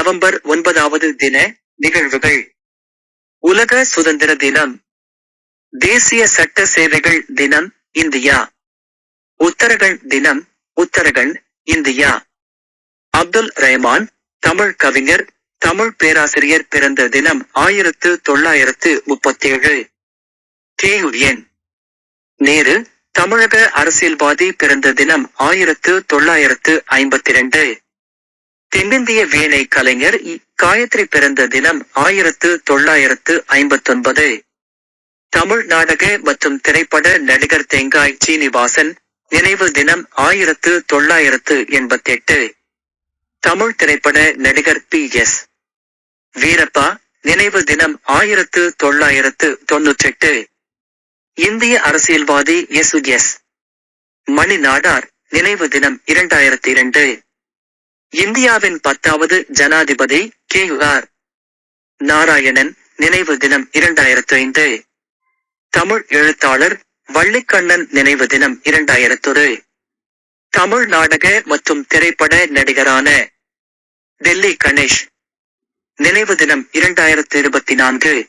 November ஒன்பதாவது தின நிகழ்வுகள். உலக சுதந்திர தினம். தேசிய சட்ட சேவைகள் தினம் இந்தியா. உத்தரகண்ட் தினம் உத்தரகண்ட் இந்தியா. அப்துல் ரஹ்மான் தமிழ் கவிஞர் தமிழ் பேராசிரியர் பிறந்த தினம் ஆயிரத்து தொள்ளாயிரத்து முப்பத்தேழு. கேயுஎன் நேரு தமிழக அரசியல்வாதி பிறந்த தினம் ஆயிரத்து தொள்ளாயிரத்து ஐம்பத்தி இரண்டு தென்னிந்திய வீணை கலைஞர் இ. காயத்ரி பிறந்த தினம் ஆயிரத்து தொள்ளாயிரத்து ஐம்பத்தொன்பது. தமிழ் நாடக மற்றும் திரைப்பட நடிகர் தேங்காய் சீனிவாசன் நினைவு தினம் ஆயிரத்து தொள்ளாயிரத்து எண்பத்தெட்டு. தமிழ் திரைப்பட நடிகர் பி எஸ். வீரப்பா நினைவு தினம் ஆயிரத்து தொள்ளாயிரத்து தொன்னூற்றெட்டு. இந்திய அரசியல்வாதி எஸ் எஸ். மணி நாடார் நினைவு தினம் இரண்டாயிரத்தி இரண்டு. இந்தியாவின் பத்தாவது ஜனாதிபதி கே. ஆர். நாராயணன் நினைவு தினம் இரண்டாயிரத்து ஐந்து தமிழ் எழுத்தாளர் வள்ளிக்கண்ணன் நினைவு தினம் இரண்டாயிரத்தொரு. தமிழ் நாடக மற்றும் திரைப்பட நடிகரான டெல்லி கணேஷ் நினைவு தினம் இரண்டாயிரத்து இருபத்தி நான்கு.